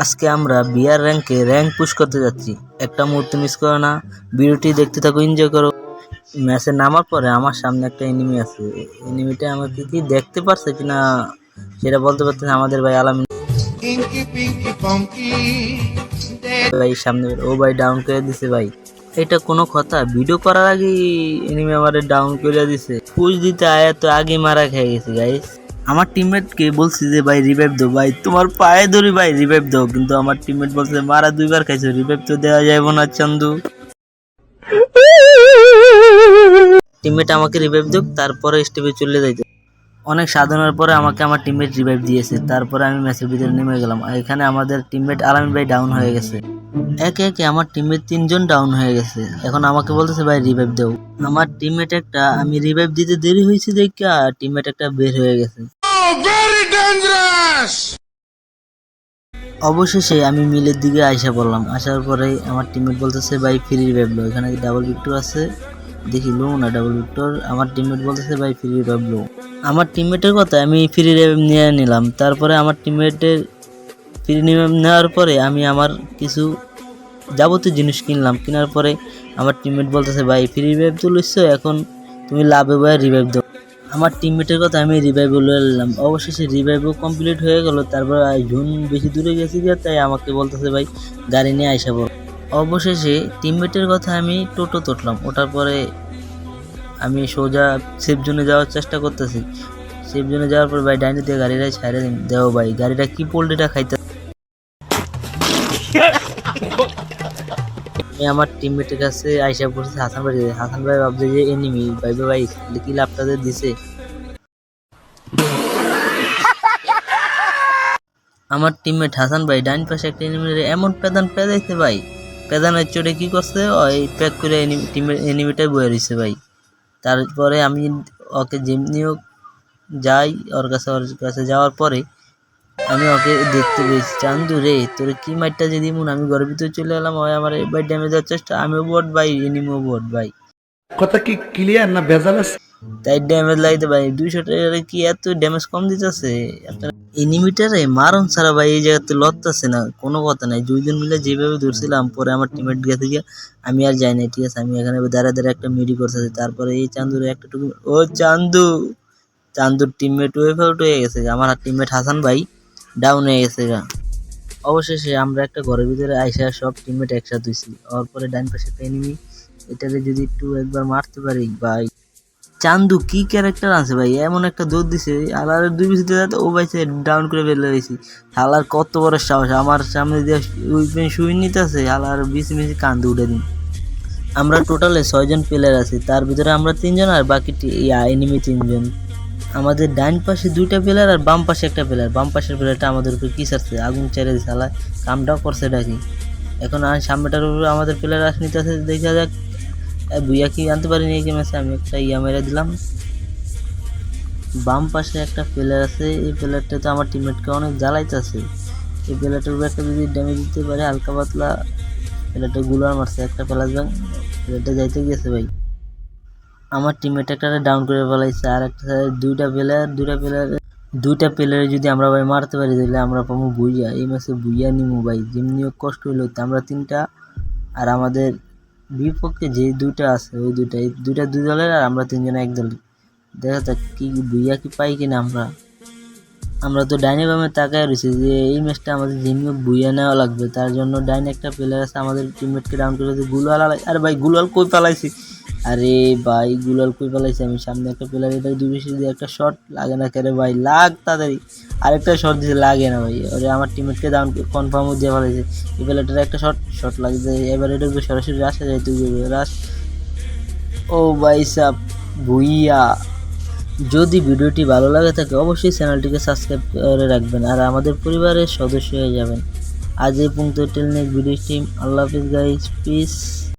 আজকে আমরা বিয়ার র্যাঙ্কে র্যাঙ্ক পুশ করতে যাচ্ছি। একটা মুহূর্ত মিস করো না ভিডিওটি দেখতে থাকো এনজয় করো। ম্যাচে নামার পরে আমার সামনে একটা এনিমি আছে। এনিমিটা আমাকে কি দেখতে পারছে কিনা সেটা বলতে পারতেছে আমাদের ভাই আলামিন. ভাই সামনে ও ভাই ডাউন করে দিছে ভাই। এটা কোনো কথা ভিডিও করার আগে এনিমি আমার ডাউন করে দিছে। পুশ দিতে আয়া তো আগে মারা খেয়ে গেছে গাইস আমার টিমমেটকে বলছি যে, ভাই রিভাইভ দো ভাই, তোমার পায়ে ধরি, ভাই রিভাইভ দাও। কিন্তু আমার টিমমেট বলছে, মারা দুইবার খাইছো রিভাইভ তো দেওয়া যাবে না, চান্দু। টিমমেট আমাকে রিভাইভ দেব তারপরে স্টেপে চলে যাইতে। অনেক সাধনার পরে আমাকে আমার টিমমেট রিভাইভ দিয়েছে। তারপরে আমি ম্যাচের ভিতরে নেমে গেলাম। এখানে আমাদের টিমমেট আলামিন ভাই ডাউন হয়ে গেছে। একে একে আমার টিমমেট তিনজন ডাউন হয়ে গেছে। এখন আমাকে বলতেছে ভাই রিভাইভ দেও। আমার টিমমেট একটা আমি রিভাইভ দিতে দেরি হয়েছে দেখে টিমমেট একটা বের হয়ে গেছে। Oh! অবশেষে আমি মিলের দিকে আইসা পড়লাম। আসার পরে আমার টিমমেট বলতেছে ভাই ফ্রি রিভাইভ লো এখানে ডাবল ভিক্টর আছে। দেখি লো না ডাবল ভিক্টর আমার টিমমেট বলতেছে ভাই ফ্রি রিভাইভ লো আমার টিমমেটের কথা আমি ফ্রি রিভাইভ নিয়ে নিলাম। তারপরে আমার টিমমেটের ফ্রি রিভাইভ নেওয়ার পরে আমি আমার কিছু যাবতীয় জিনিস কিনলাম। কেনার পরে আমার টিমমেট বলতেছে, ভাই ফ্রি রিভাইভ তো লইছো, এখন তুমি লাভে বয়ে রিভাইভ দাও। আমার টিমমেটের কথা আমি রিভাইভ লয়ে নিলাম। অবশেষে রিভাইভও কমপ্লিট হয়ে গেল। তারপর ঝুন বেশি দূরে গেছি যে তাই আমাকে বলতেছে, ভাই, গাড়ি নিয়ে আইসা পড়ো অবশেষে টিমমেটের কথা আমি টোটো তুটলাম। ওঠার পরে আমি সোজা সেফ জোনে যাওয়ার চেষ্টা করতেছি। সেফ জোনে যাওয়ার পর, ভাই, ডাইনি দিয়ে গাড়িটা ছাড়ে দিন। দেও ভাই, গাড়িটা কি পোল্ট্রিটা খাইতে আমি আমার টিমমেটের কাছে আইসা পড়ছে হাসান ভাই হাসান ভাই ভাবছে যে এনিমি ভাই ভাই কি লাভ তাদের দিছে? আমার টিমমেট হাসান ভাই ডাইন পাশে একটা এনিমির এমন পেদান পেদাইছে ভাই। প্যাদানের চোটে কি করছে? ওই প্যাক করে টিমের এনিমিটাই বয়ে রয়েছে ভাই। তারপরে আমি ওকে যেমনি যাই, ওর কাছে ওর কাছে যাওয়ার পরে আমি ওকে দেখতে পেয়েছি। চান্দু রে তোর কি মাইটটা যদি দিমুন আমি ঘরের ভিতরে চলে এলাম ওই আমার এবার ড্যামেজ দেওয়ার চেষ্টা আমিও বোট ভাই এনিমিও বোট ভাই। কথা কি ক্লিয়ার না ভেজাল আছে? তাই ড্যামেজ লাইতে ভাই দুইশো টাকারে কি এত ড্যামেজ কম দিতেছে? এনিমিটারে মারণ ছাড়া ভাই এই জায়গাতে লড়তেছে না কোনো কথা নাই। দুইজন মিলে যেভাবে ধরছিলাম পরে আমার টিমেট গেছে গিয়ে আমি আর যাই না ঠিক আছে? আমি এখানে দাঁড়া দাঁড়া একটা মিডি করতেছি। তারপরে এই চান্দুর একটা টুকু ও চান্দু! চান্দুর টিমমেট ওয়েফ আউট হয়ে গেছে। আমার টিমমেট হাসান ভাই ডাউন হয়ে গেছে গা। অবশেষে আমরা একটা ঘরের ভিতরে আইসা সব টিমমেট একসাথে হয়েছি ওর পরে ডান পাশে এনিমি এটারে যদি একটু একবার মারতে পারি, ভাই। চান্দু কি ক্যারেক্টার আছে ভাই? এমন একটা দৌড় দিছে আলার দুই বিচিতে যাতে ও ভাই ডাউন করে বের হয়েছি হালার কত বড় সাহস, আমার সামনে দিয়ে উইপেন শুই নিতেছে, হালার বিচি মিচি কান্দু উঠে দিন। আমরা টোটালে ছয়জন প্লেয়ার আছি, তার ভিতরে আমরা তিনজন আর বাকি এনিমি তিনজন। আমাদের ডাইন পাশে দুইটা প্লেয়ার আর বাম পাশে একটা প্লেয়ার বাম পাশের প্লেয়ারটা আমাদের উপরে কি সারছে আগুন দিছে হালা কামটাও করছে ডাকি এখন আর সামনেটার উপরে আমাদের প্লেয়ার আস নিতেছে, দেখা যাক। বুইয়া কি আনতে পারিনি এই ম্যাচে আমি একটা ইয়া মেরে দিলাম। বাম পাশে একটা প্লেয়ার আছে, এই প্লেয়ারটা তো আমার টিমমেটকে অনেক জ্বালাইতেছে। এই প্লেয়ারটার উপরে একটা যদি ড্যামেজ দিতে পারে, হালকা পাতলা প্লেয়ারটা গুলার মারছে, একটা প্লাস ব্যাং প্লেয়ারটা যাইতে গেছে ভাই। আমার টিমমেট একটা ডাউন করে ফেলাইছে। আর একটা দুইটা প্লেয়ার দুইটা প্লেয়ার দুইটা প্লেয়ারে যদি আমরা ভাই মারতে পারি, তাহলে আমরা পাবো বুইয়া। এই ম্যাচে বুইয়া নিমু ভাই। যেমনি কষ্ট হইল আমরা তিনটা আর আমাদের বিপক্ষে যে দুইটা আছে, ওই দুইটা, এই দুইটা দুই দলের আর আমরা তিনজন এক দলের দেখা যাক কি বুইয়া কি পাই কিনা আমরা। আমরা তো ডাইনে বামে তাকায় রয়েছি যে এই ম্যাচটা আমাদের যেমনি বুইয়া নেওয়া লাগবে। তার জন্য ডাইনে একটা প্লেয়ার আছে আমাদের টিমমেটকে ডাউন করে আলাই আরে ভাই গুলাল কই পালাইছি? আরে ভাই, গুলাল কই পালাইছি? আমি সামনে একটা প্লেয়ার এটা দুই বেশি দিয়ে একটা শট লাগে না কেরে ভাই? লাগ তাড়াতাড়ি। আরেকটা শট দিতে লাগে না ভাই। ওরে আমার টিমমেটকে ডাউন কনফার্মও দিয়ে ফেলাইছে এই প্লেয়ারটার একটা শট শট লাগছে। এবার এটা সরাসরি রাশে যায় তুই রাশ ও ভাই সাব, ভুইয়া। যদি ভিডিওটি ভালো লাগে থাকে, অবশ্যই চ্যানেলটিকে সাবস্ক্রাইব করে রাখবেন, আর আমাদের পরিবারের সদস্য হয়ে যাবেন। আজ এই পর্যন্ত টেলনেক ভিডিও টিম আল্লাহ হাফিজ গাইজ পিস